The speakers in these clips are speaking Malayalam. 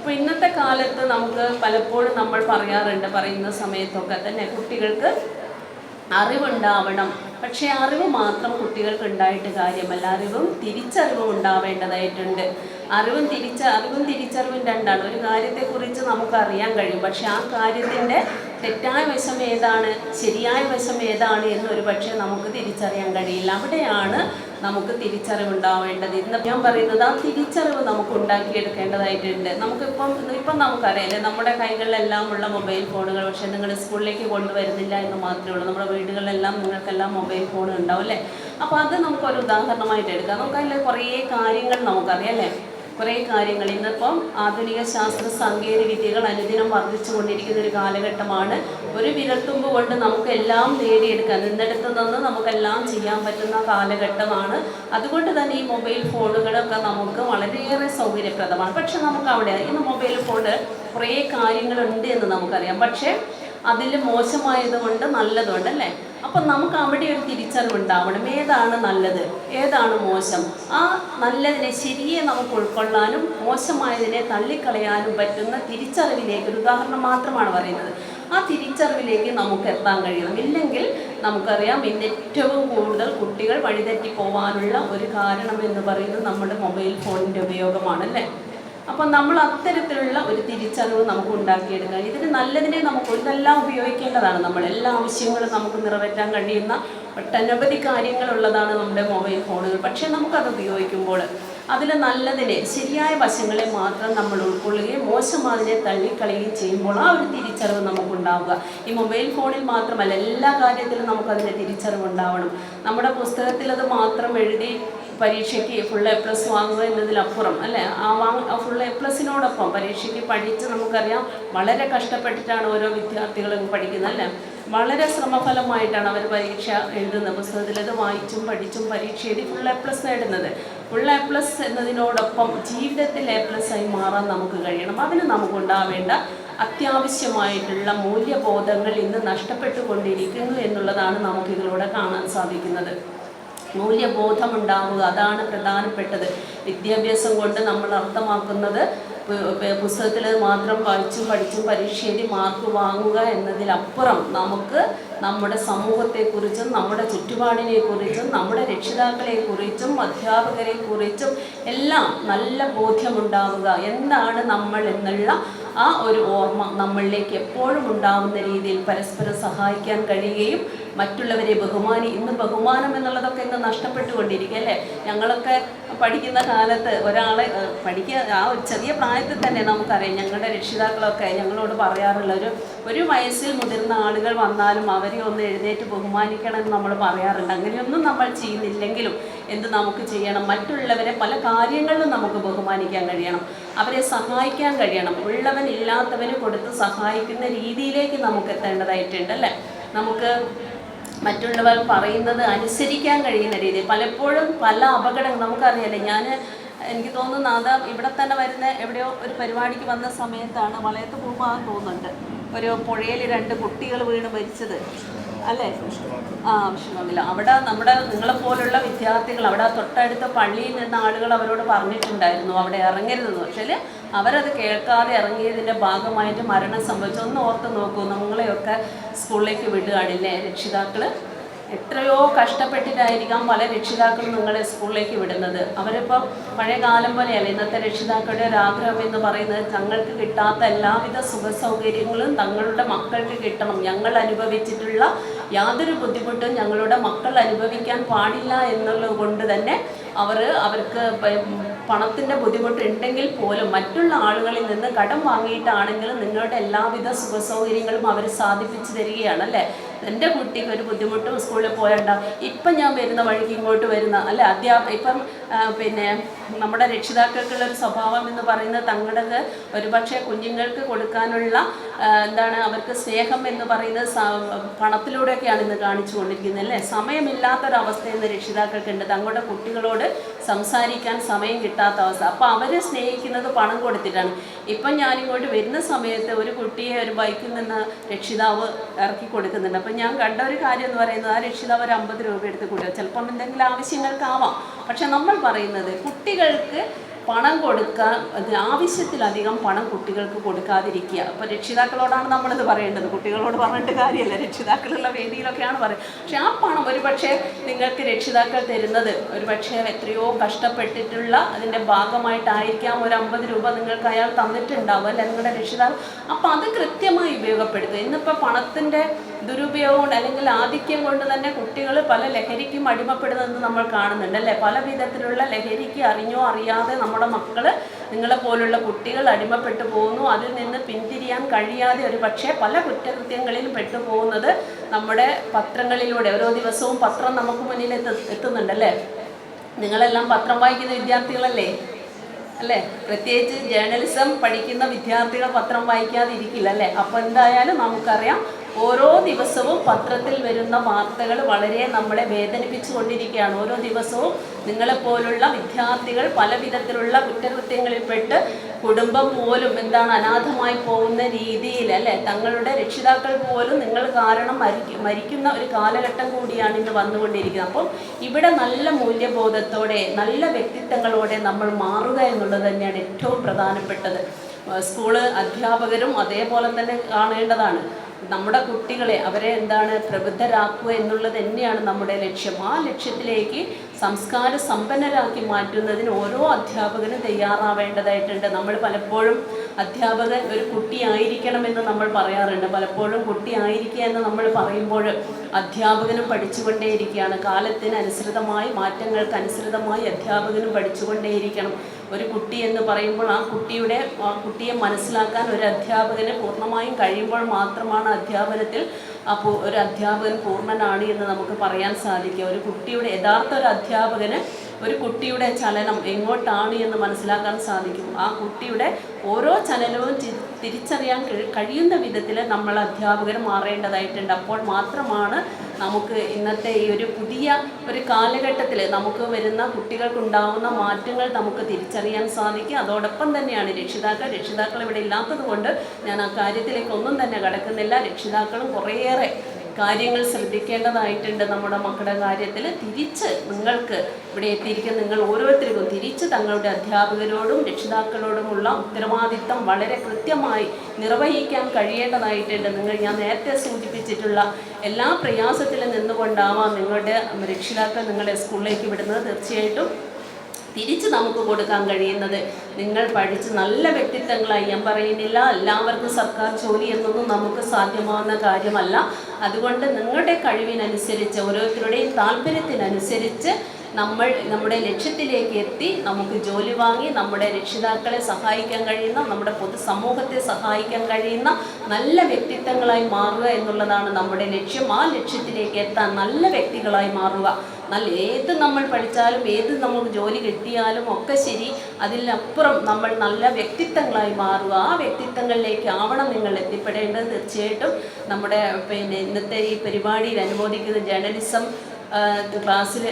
ഇപ്പോൾ ഇന്നത്തെ കാലത്ത് നമുക്ക് പലപ്പോഴും നമ്മൾ പറയാറുണ്ട് പറയുന്ന സമയത്തൊക്കെ തന്നെ കുട്ടികൾക്ക് അറിവുണ്ടാവണം. പക്ഷേ അറിവ് മാത്രം കുട്ടികൾക്ക് ഉണ്ടായിട്ട് കാര്യമല്ല. അറിവും തിരിച്ചറിവും ഉണ്ടാവേണ്ടതായിട്ടുണ്ട്. അറിവും തിരിച്ച അറിവും തിരിച്ചറിവും രണ്ടാണ്. ഒരു കാര്യത്തെക്കുറിച്ച് നമുക്ക് അറിയാൻ കഴിയും. പക്ഷെ ആ കാര്യത്തിന്റെ തെറ്റായ വശം ഏതാണ് ശരിയായ വശം ഏതാണ് എന്നൊരു പക്ഷേ നമുക്ക് തിരിച്ചറിയാൻ കഴിയില്ല. അവിടെയാണ് നമുക്ക് തിരിച്ചറിവുണ്ടാവേണ്ടത്. ഇന്ന് ഞാൻ പറയുന്നത് ആ തിരിച്ചറിവ് നമുക്ക് ഉണ്ടാക്കിയെടുക്കേണ്ടതായിട്ടുണ്ട്. നമുക്കിപ്പം ഇപ്പം നമുക്കറിയാം നമ്മുടെ കൈകളിലെല്ലാം ഉള്ള മൊബൈൽ ഫോണുകൾ പക്ഷേ നിങ്ങൾ സ്കൂളിലേക്ക് കൊണ്ടുവരുന്നില്ല എന്ന് മാത്രമേ ഉള്ളൂ. നമ്മുടെ വീടുകളിലെല്ലാം നിങ്ങൾക്കെല്ലാം മൊബൈൽ ഫോൺ ഉണ്ടാവും അല്ലേ? അപ്പോൾ അത് നമുക്കൊരു ഉദാഹരണമായിട്ട് എടുക്കാം. നമുക്കതിൽ കുറേ കാര്യങ്ങൾ നമുക്കറിയാം അല്ലേ? കുറേ കാര്യങ്ങൾ ഇന്നിപ്പം ആധുനിക ശാസ്ത്ര സാങ്കേതിക വിദ്യകൾ അനുദിനം വർദ്ധിച്ചു കൊണ്ടിരിക്കുന്ന ഒരു കാലഘട്ടമാണ്. ഒരു വിരൽത്തുമ്പ് കൊണ്ട് നമുക്കെല്ലാം നേടിയെടുക്കാൻ നിന്നെടുത്ത് നിന്ന് നമുക്കെല്ലാം ചെയ്യാൻ പറ്റുന്ന കാലഘട്ടമാണ്. അതുകൊണ്ട് തന്നെ ഈ മൊബൈൽ ഫോണുകളൊക്കെ നമുക്ക് വളരെയേറെ സൗകര്യപ്രദമാണ്. പക്ഷെ നമുക്ക് അവിടെ ഇന്ന് മൊബൈൽ ഫോണ് കുറേ കാര്യങ്ങളുണ്ട് എന്ന് നമുക്കറിയാം. പക്ഷേ അതിൽ മോശമായതുകൊണ്ട് നല്ലതുണ്ട് അല്ലേ അപ്പം നമുക്ക് അവിടെ ഒരു തിരിച്ചറിവുണ്ടാവണം. ഏതാണ് നല്ലത്? ഏതാണ് മോശം? ആ നല്ലതിനെ ശരിയെ നമുക്ക് ഉൾക്കൊള്ളാനും മോശമായതിനെ തള്ളിക്കളയാനും പറ്റുന്ന തിരിച്ചറിവിലേക്ക് ഒരു ഉദാഹരണം മാത്രമാണ് പറയുന്നത്. ആ തിരിച്ചറിവിലേക്ക് നമുക്ക് എത്താൻ കഴിയണം. ഇല്ലെങ്കിൽ നമുക്കറിയാം ഇന്ന് ഏറ്റവും കൂടുതൽ കുട്ടികൾ വഴിതെറ്റി പോകാനുള്ള ഒരു കാരണം എന്ന് പറയുന്നത് നമ്മുടെ മൊബൈൽ ഫോണിന്റെ ഉപയോഗമാണ് അല്ലേ അപ്പം നമ്മൾ അത്തരത്തിലുള്ള ഒരു തിരിച്ചറിവ് നമുക്ക് ഉണ്ടാക്കിയെടുക്കാം. ഇതിന് നല്ലതിനെ നമുക്ക് ഇതെല്ലാം ഉപയോഗിക്കേണ്ടതാണ് നമ്മൾ. എല്ലാ ആവശ്യങ്ങളും നമുക്ക് നിറവേറ്റാൻ കഴിയുന്ന ഒട്ടനവധി കാര്യങ്ങളുള്ളതാണ് നമ്മുടെ മൊബൈൽ ഫോണുകൾ. പക്ഷേ നമുക്കത് ഉപയോഗിക്കുമ്പോൾ അതിൽ നല്ലതിനെ ശരിയായ വശങ്ങളെ മാത്രം നമ്മൾ ഉൾക്കൊള്ളുകയും മോശമാതിനെ തള്ളിക്കളയുകയും ചെയ്യുമ്പോൾ ആ ഒരു തിരിച്ചറിവ് നമുക്കുണ്ടാവുക. ഈ മൊബൈൽ ഫോണിൽ മാത്രമല്ല എല്ലാ കാര്യത്തിലും നമുക്കതിന്റെ തിരിച്ചറിവ് ഉണ്ടാവണം. നമ്മുടെ പുസ്തകത്തിൽ അത് മാത്രം എഴുതി പരീക്ഷയ്ക്ക് ഫുൾ എ പ്ലസ് വാങ്ങുക എന്നതിലപ്പുറം അല്ലേ? ആ വാങ് ഫുൾ എ പ്ലസിനോടൊപ്പം പരീക്ഷയ്ക്ക് പഠിച്ച് നമുക്കറിയാം വളരെ കഷ്ടപ്പെട്ടിട്ടാണ് ഓരോ വിദ്യാർത്ഥികളും പഠിക്കുന്നത് അല്ലേ? വളരെ ശ്രമഫലമായിട്ടാണ് അവർ പരീക്ഷ എഴുതുന്നത്. പുസ്തകത്തിൽ അത് വായിച്ചും പഠിച്ചും പരീക്ഷ എഴുതി ഫുൾ എ പ്ലസ് നേടുന്നത്. ഫുൾ എ പ്ലസ് എന്നതിനോടൊപ്പം ജീവിതത്തിൽ എ പ്ലസ് ആയി മാറാൻ നമുക്ക് കഴിയണം. അതിന് നമുക്കുണ്ടാവേണ്ട അത്യാവശ്യമായിട്ടുള്ള മൂല്യബോധങ്ങൾ ഇന്ന് നഷ്ടപ്പെട്ടുകൊണ്ടിരിക്കുന്നു എന്നുള്ളതാണ് നമുക്കിതിലൂടെ കാണാൻ സാധിക്കുന്നത്. മൂല്യബോധമുണ്ടാവുക അതാണ് പ്രധാനപ്പെട്ടത്. വിദ്യാഭ്യാസം കൊണ്ട് നമ്മൾ അർത്ഥമാക്കുന്നത് പുസ്തകത്തിൽ മാത്രം വായിച്ചും പഠിച്ചും പരീക്ഷ എഴുതി മാർക്ക് വാങ്ങുക എന്നതിലപ്പുറം നമുക്ക് നമ്മുടെ സമൂഹത്തെക്കുറിച്ചും നമ്മുടെ ചുറ്റുപാടിനെക്കുറിച്ചും നമ്മുടെ രക്ഷിതാക്കളെക്കുറിച്ചും അധ്യാപകരെക്കുറിച്ചും എല്ലാം നല്ല ബോധ്യമുണ്ടാവുക. എന്താണ് നമ്മൾ എന്നുള്ള ആ ഒരു ഓർമ്മ നമ്മളിലേക്ക് എപ്പോഴും ഉണ്ടാവുന്ന രീതിയിൽ പരസ്പരം സഹായിക്കാൻ കഴിയുകയും മറ്റുള്ളവരെ ബഹുമാനി ഇന്ന് ബഹുമാനം എന്നുള്ളതൊക്കെ ഇന്ന് നഷ്ടപ്പെട്ടുകൊണ്ടിരിക്കുക അല്ലേ ഞങ്ങളൊക്കെ പഠിക്കുന്ന കാലത്ത് ഒരാളെ പഠിക്കുക ആ ഒരു ചെറിയ പ്രായത്തിൽ തന്നെ നമുക്കറിയാം ഞങ്ങളുടെ രക്ഷിതാക്കളൊക്കെ ഞങ്ങളോട് പറയാറുള്ള ഒരു ഒരു വയസ്സിൽ മുതിർന്ന ആളുകൾ വന്നാലും അവരെ ഒന്ന് എഴുന്നേറ്റ് ബഹുമാനിക്കണം എന്ന് നമ്മൾ പറയാറുണ്ട്. അങ്ങനെയൊന്നും നമ്മൾ ചെയ്യുന്നില്ലെങ്കിലും എന്ത് നമുക്ക് ചെയ്യണം? മറ്റുള്ളവരെ പല കാര്യങ്ങളിലും നമുക്ക് ബഹുമാനിക്കാൻ കഴിയണം. അവരെ സഹായിക്കാൻ കഴിയണം. ഉള്ളവൻ ഇല്ലാത്തവന് കൊടുത്ത് സഹായിക്കുന്ന രീതിയിലേക്ക് നമുക്ക് എത്തേണ്ടതായിട്ടുണ്ട് അല്ലേ? നമുക്ക് മറ്റുള്ളവർ പറയുന്നത് അനുസരിക്കാൻ കഴിയുന്ന രീതി പലപ്പോഴും പല അപകടങ്ങൾ നമുക്കറിയാലേ ഞാൻ എനിക്ക് തോന്നുന്നു അത് ഇവിടെ തന്നെ വരുന്ന എവിടെയോ ഒരു പരിപാടിക്ക് വന്ന സമയത്താണ് വളയത്ത് പോകുമ്പോൾ തോന്നുന്നുണ്ട്. ഒരു പുഴയിൽ രണ്ട് കുട്ടികൾ വീണ് മരിച്ചത്. അല്ലേ? ആ വിഷമമില്ല. അവിടെ നമ്മുടെ നിങ്ങളെപ്പോലുള്ള വിദ്യാർത്ഥികൾ അവിടെ തൊട്ടടുത്ത പള്ളിയിൽ നിന്ന് ആളുകൾ അവരോട് പറഞ്ഞിട്ടുണ്ടായിരുന്നു. അവിടെ ഇറങ്ങരുതെന്ന്. പക്ഷേ അവരത് കേൾക്കാതെ ഇറങ്ങിയതിന്റെ ഭാഗമായിട്ട് മരണം സംഭവിച്ചു ഒന്ന് ഓർത്ത് നോക്കൂ നമ്മളെയൊക്കെ സ്കൂളിലേക്ക് വിടുകയാണില്ലേ രക്ഷിതാക്കൾ എത്രയോ കഷ്ടപ്പെട്ടിട്ടായിരിക്കാം പല രക്ഷിതാക്കളും നിങ്ങളെ സ്കൂളിലേക്ക് വിടുന്നത്. അവരിപ്പോൾ പഴയ കാലം പോലെയല്ല. ഇന്നത്തെ രക്ഷിതാക്കളുടെ ഒരു ആഗ്രഹം എന്ന് പറയുന്നത് തങ്ങൾക്ക് കിട്ടാത്ത എല്ലാവിധ സുഖ സൗകര്യങ്ങളും തങ്ങളുടെ മക്കൾക്ക് കിട്ടണം. ഞങ്ങൾ അനുഭവിച്ചിട്ടുള്ള യാതൊരു ബുദ്ധിമുട്ടും ഞങ്ങളുടെ മക്കൾ അനുഭവിക്കാൻ പാടില്ല എന്നുള്ളത് കൊണ്ട് തന്നെ അവർ അവർക്ക് പണത്തിന്റെ ബുദ്ധിമുട്ടുണ്ടെങ്കിൽ പോലും മറ്റുള്ള ആളുകളിൽ നിന്ന് കടം വാങ്ങിയിട്ടാണെങ്കിലും നിങ്ങളുടെ എല്ലാവിധ സുഖ സൗകര്യങ്ങളും അവർ സാധിപ്പിച്ചു തരികയാണ് അല്ലേ? എന്റെ കുട്ടിക്ക് ഒരു ബുദ്ധിമുട്ടും സ്കൂളിൽ പോയണ്ട ഇപ്പം ഞാൻ വരുന്ന വഴിക്ക് ഇങ്ങോട്ട് വരുന്ന അല്ലെ അധ്യാപ ഇപ്പം പിന്നെ നമ്മുടെ രക്ഷിതാക്കൾക്കുള്ള ഒരു സ്വഭാവം എന്ന് പറയുന്നത് തങ്ങളുടേത് ഒരുപക്ഷെ കുഞ്ഞുങ്ങൾക്ക് കൊടുക്കാനുള്ള എന്താണ് അവർക്ക് സ്നേഹം എന്ന് പറയുന്നത് പണത്തിലൂടെയൊക്കെയാണ് ഇന്ന് കാണിച്ചു കൊണ്ടിരിക്കുന്നത് അല്ലേ? സമയമില്ലാത്തൊരവസ്ഥ ഇന്ന് രക്ഷിതാക്കൾക്കുണ്ട്. തങ്ങളുടെ കുട്ടികളോട് സംസാരിക്കാൻ സമയം കിട്ടാത്ത അവസ്ഥ. അപ്പോൾ അവർ സ്നേഹിക്കുന്നത് പണം കൊടുത്തിട്ടാണ്. ഇപ്പം ഞാനിങ്ങോട്ട് വരുന്ന സമയത്ത് ഒരു കുട്ടിയെ ഒരു ബൈക്കിൽ നിന്ന് രക്ഷിതാവ് ഇറക്കി കൊടുക്കുന്നുണ്ട്. അപ്പം ഞാൻ കണ്ട ഒരു കാര്യം എന്ന് പറയുന്നത് ആ രക്ഷിതാവ് ഒരു അമ്പത് രൂപ എടുത്ത് കൂട്ടുക ചിലപ്പം എന്തെങ്കിലും ആവശ്യങ്ങൾക്കാവാം. പക്ഷെ നമ്മൾ പറയുന്നത് കുട്ടികൾക്ക് പണം കൊടുക്കാൻ ആവശ്യത്തിലധികം പണം കുട്ടികൾക്ക് കൊടുക്കാതിരിക്കുക. അപ്പോൾ രക്ഷിതാക്കളോടാണ് നമ്മളിത് പറയേണ്ടത്. കുട്ടികളോട് പറഞ്ഞിട്ട് കാര്യമല്ല രക്ഷിതാക്കളുള്ള വേദിയിലൊക്കെയാണ് പറയുന്നത്. പക്ഷെ ആ പണം ഒരു പക്ഷേ നിങ്ങൾക്ക് രക്ഷിതാക്കൾ തരുന്നത് ഒരു പക്ഷേ എത്രയോ കഷ്ടപ്പെട്ടിട്ടുള്ള അതിന്റെ ഭാഗമായിട്ടായിരിക്കാം ഒരു അമ്പത് രൂപ നിങ്ങൾക്ക് അയാൾ തന്നിട്ടുണ്ടാവും അല്ലെ നിങ്ങളുടെ രക്ഷിതാവ്? അപ്പോൾ അത് കൃത്യമായി ഉപയോഗപ്പെടുത്തുക. ഇന്നിപ്പോൾ പണത്തിന്റെ ദുരുപയോഗം കൊണ്ട് അല്ലെങ്കിൽ ആധിക്യം കൊണ്ട് തന്നെ കുട്ടികൾ പല ലഹരിക്കും അടിമപ്പെടുന്നത് നമ്മൾ കാണുന്നുണ്ട് അല്ലേ? പല വിധത്തിലുള്ള ലഹരിക്ക് അറിഞ്ഞോ അറിയാതെ നമ്മുടെ മക്കൾ നിങ്ങളെ പോലുള്ള കുട്ടികൾ അടിമപ്പെട്ടു പോകുന്നു. അതിൽ നിന്ന് പിന്തിരിയാൻ കഴിയാതെ ഒരു പക്ഷേ പല കുറ്റകൃത്യങ്ങളിലും പെട്ടുപോകുന്നത് നമ്മുടെ പത്രങ്ങളിലൂടെ. ഓരോ ദിവസവും പത്രം നമുക്ക് മുന്നിൽ എത്തു എത്തുന്നുണ്ടല്ലേ നിങ്ങളെല്ലാം പത്രം വായിക്കുന്ന വിദ്യാർത്ഥികളല്ലേ? അല്ലേ? പ്രത്യേകിച്ച് ജേർണലിസം പഠിക്കുന്ന വിദ്യാർത്ഥികൾ പത്രം വായിക്കാതിരിക്കില്ല അല്ലേ? അപ്പോൾ എന്തായാലും നമുക്കറിയാം ഓരോ ദിവസവും പത്രത്തിൽ വരുന്ന വാർത്തകൾ വളരെ നമ്മളെ വേദനിപ്പിച്ചു കൊണ്ടിരിക്കുകയാണ് ഓരോ ദിവസവും നിങ്ങളെപ്പോലുള്ള വിദ്യാർത്ഥികൾ പല വിധത്തിലുള്ള കുറ്റകൃത്യങ്ങളിൽപ്പെട്ട് കുടുംബം പോലും എന്താണ് അനാഥമായി പോകുന്ന രീതിയിൽ അല്ലെ? തങ്ങളുടെ രക്ഷിതാക്കൾ പോലും നിങ്ങൾ കാരണം മരിക്ക മരിക്കുന്ന ഒരു കാലഘട്ടം കൂടിയാണ് ഇന്ന് വന്നുകൊണ്ടിരിക്കുന്നത്. അപ്പം ഇവിടെ നല്ല മൂല്യബോധത്തോടെ നല്ല വ്യക്തിത്വങ്ങളോടെ നമ്മൾ മാറുക എന്നുള്ളത് തന്നെയാണ് ഏറ്റവും പ്രധാനപ്പെട്ടത്. സ്കൂൾ അധ്യാപകരും അതേപോലെ തന്നെ കാണേണ്ടതാണ്. നമ്മുടെ കുട്ടികളെ അവരെ എന്താണ് പ്രബുദ്ധരാക്കുക എന്നുള്ളത് തന്നെയാണ് നമ്മുടെ ലക്ഷ്യം. ആ ലക്ഷ്യത്തിലേക്ക് സംസ്കാര സമ്പന്നരാക്കി മാറ്റുന്നതിന് ഓരോ അധ്യാപകനും തയ്യാറാവേണ്ടതായിട്ടുണ്ട്. നമ്മൾ പലപ്പോഴും അധ്യാപകൻ ഒരു കുട്ടിയായിരിക്കണമെന്ന് നമ്മൾ പറയാറുണ്ട്. പലപ്പോഴും കുട്ടിയായിരിക്കുക എന്ന് നമ്മൾ പറയുമ്പോൾ അധ്യാപകനും പഠിച്ചുകൊണ്ടേയിരിക്കുകയാണ്. കാലത്തിനനുസൃതമായി മാറ്റങ്ങൾക്ക് അനുസൃതമായി അധ്യാപകനും പഠിച്ചുകൊണ്ടേയിരിക്കണം. ഒരു കുട്ടി എന്ന് പറയുമ്പോൾ ആ കുട്ടിയുടെ കുട്ടിയെ മനസ്സിലാക്കാൻ ഒരു അധ്യാപകന് പൂർണമായും കഴിയുമ്പോൾ മാത്രമാണ് അധ്യാപനത്തിൽ അപ്പോൾ ഒരു അധ്യാപകൻ പൂർണനാണ് എന്ന് നമുക്ക് പറയാൻ സാധിക്കുക ഒരു കുട്ടിയുടെ യഥാർത്ഥ ഒരു അധ്യാപകന് ഒരു കുട്ടിയുടെ ചലനം എങ്ങോട്ടാണ് എന്ന് മനസ്സിലാക്കാൻ സാധിക്കും. ആ കുട്ടിയുടെ ഓരോ ചലനവും തിരിച്ചറിയാൻ കഴിയുന്ന വിധത്തിൽ നമ്മൾ അധ്യാപകർ മാറേണ്ടതായിട്ടുണ്ട്. അപ്പോൾ മാത്രമാണ് നമുക്ക് ഇന്നത്തെ ഈ ഒരു പുതിയ ഒരു കാലഘട്ടത്തിൽ നമുക്ക് വരുന്ന കുട്ടികൾക്കുണ്ടാവുന്ന മാറ്റങ്ങൾ നമുക്ക് തിരിച്ചറിയാൻ സാധിക്കും. അതോടൊപ്പം തന്നെയാണ് രക്ഷിതാക്കൾ. രക്ഷിതാക്കൾ ഇവിടെ ഇല്ലാത്തത് കൊണ്ട് ഞാൻ ആ കാര്യത്തിലേക്ക് ഒന്നും തന്നെ കടക്കുന്നില്ല. രക്ഷിതാക്കളും കുറേയേറെ കാര്യങ്ങൾ ശ്രദ്ധിക്കേണ്ടതായിട്ടുണ്ട് നമ്മുടെ മക്കളുടെ കാര്യത്തിൽ. തിരിച്ച് നിങ്ങൾക്ക് ഇവിടെ എത്തിയിരിക്കുന്ന നിങ്ങൾ ഓരോരുത്തർക്കും തിരിച്ച് തങ്ങളുടെ അധ്യാപകരോടും രക്ഷിതാക്കളോടുമുള്ള ഉത്തരവാദിത്തം വളരെ കൃത്യമായി നിർവഹിക്കാൻ കഴിയേണ്ടതായിട്ടുണ്ട്. നിങ്ങൾ ഞാൻ നേരത്തെ സൂചിപ്പിച്ചിട്ടുള്ള എല്ലാ പ്രയാസത്തിലും നിന്നുകൊണ്ടാവാം നിങ്ങളുടെ രക്ഷിതാക്കൾ നിങ്ങളെ സ്കൂളിലേക്ക് വിടുന്നത്. തീർച്ചയായിട്ടും തിരിച്ച് നമുക്ക് കൊടുക്കാൻ കഴിയുന്നത്. നിങ്ങൾ പഠിച്ച് നല്ല വ്യക്തിത്വങ്ങളായി. ഞാൻ പറയുന്നില്ല എല്ലാവർക്കും സർക്കാർ ജോലി എന്നൊന്നും നമുക്ക് സാധ്യമാവുന്ന കാര്യമല്ല. അതുകൊണ്ട് നിങ്ങളുടെ കഴിവിനനുസരിച്ച് ഓരോരുത്തരുടെയും താല്പര്യത്തിനനുസരിച്ച് നമ്മൾ നമ്മുടെ ലക്ഷ്യത്തിലേക്ക് എത്തി നമുക്ക് ജോലി വാങ്ങി നമ്മുടെ രക്ഷിതാക്കളെ സഹായിക്കാൻ കഴിയുന്ന നമ്മുടെ പൊതുസമൂഹത്തെ സഹായിക്കാൻ കഴിയുന്ന നല്ല വ്യക്തിത്വങ്ങളായി മാറുക എന്നുള്ളതാണ് നമ്മുടെ ലക്ഷ്യം. ആ ലക്ഷ്യത്തിലേക്ക് എത്താൻ നല്ല വ്യക്തികളായി മാറുക. നല്ല ഏത് നമ്മൾ പഠിച്ചാലും ഏത് നമുക്ക് ജോലി കിട്ടിയാലും ഒക്കെ ശരി. അതിലപ്പുറം നമ്മൾ നല്ല വ്യക്തിത്വങ്ങളായി മാറുക. ആ വ്യക്തിത്വങ്ങളിലേക്ക് ആവണം നിങ്ങൾ എത്തിപ്പെടേണ്ടത്. തീർച്ചയായിട്ടും നമ്മുടെ പിന്നെ ഇന്നത്തെ ഈ പരിപാടിയിൽ അനുമോദിക്കുന്ന ജേർണലിസം ക്ലാസ്സിൽ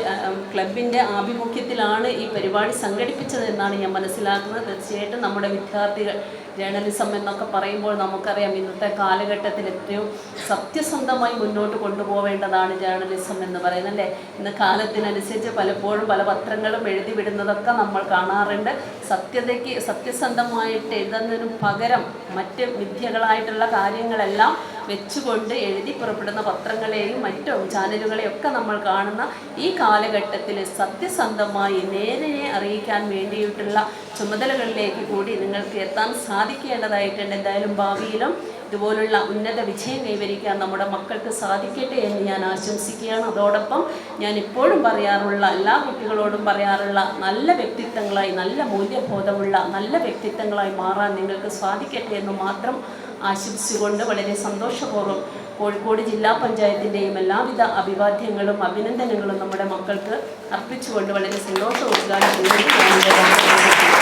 ക്ലബിന്റെ ആഭിമുഖ്യത്തിലാണ് ഈ പരിപാടി സംഘടിപ്പിച്ചതെന്നാണ് ഞാൻ മനസ്സിലാക്കുന്നത്. തീർച്ചയായിട്ടും നമ്മുടെ വിദ്യാർത്ഥികൾ ജേർണലിസം എന്നൊക്കെ പറയുമ്പോൾ നമുക്കറിയാം ഇന്നത്തെ കാലഘട്ടത്തിൽ ഏറ്റവും സത്യസന്ധമായി മുന്നോട്ട് കൊണ്ടുപോവേണ്ടതാണ് ജേർണലിസം എന്ന് പറയുന്നത് അല്ലേ? ഇന്ന് കാലത്തിനനുസരിച്ച് പലപ്പോഴും പല പത്രങ്ങളും എഴുതി വിടുന്നതൊക്കെ നമ്മൾ കാണാറുണ്ട്. സത്യതയ്ക്ക് സത്യസന്ധമായിട്ട് എഴുതുന്നതിനു പകരം മറ്റ് വിദ്യകളായിട്ടുള്ള കാര്യങ്ങളെല്ലാം വെച്ചുകൊണ്ട് എഴുതി പുറപ്പെടുന്ന പത്രങ്ങളെയും മറ്റും ചാനലുകളെയും ഒക്കെ നമ്മൾ കാണുന്ന ഈ കാലഘട്ടത്തിൽ സത്യസന്ധമായി നേരെ അറിയിക്കാൻ വേണ്ടിയിട്ടുള്ള ചുമതലകളിലേക്ക് കൂടി നിങ്ങൾക്ക് എത്താൻ സാധിക്കേണ്ടതായിട്ടുണ്ട്. എന്തായാലും ഭാവിയിലും ഇതുപോലുള്ള ഉന്നത വിജയം കൈവരിക്കാൻ നമ്മുടെ മക്കൾക്ക് സാധിക്കട്ടെ എന്ന് ഞാൻ ആശംസിക്കുകയാണ്. അതോടൊപ്പം ഞാൻ ഇപ്പോഴും പറയാറുള്ള എല്ലാ കുട്ടികളോടും പറയാറുള്ള നല്ല വ്യക്തിത്വങ്ങളായി നല്ല മൂല്യബോധമുള്ള നല്ല വ്യക്തിത്വങ്ങളായി മാറാൻ നിങ്ങൾക്ക് സാധിക്കട്ടെ എന്ന് മാത്രം ആശംസിച്ചുകൊണ്ട് വളരെ സന്തോഷപൂർവം കോഴിക്കോട് ജില്ലാ പഞ്ചായത്തിന്റെയും എല്ലാവിധ അഭിവാദ്യങ്ങളും അഭിനന്ദനങ്ങളും നമ്മുടെ മക്കൾക്ക് അർപ്പിച്ചുകൊണ്ട് വളരെ സന്തോഷം ഉദ്ഘാടനം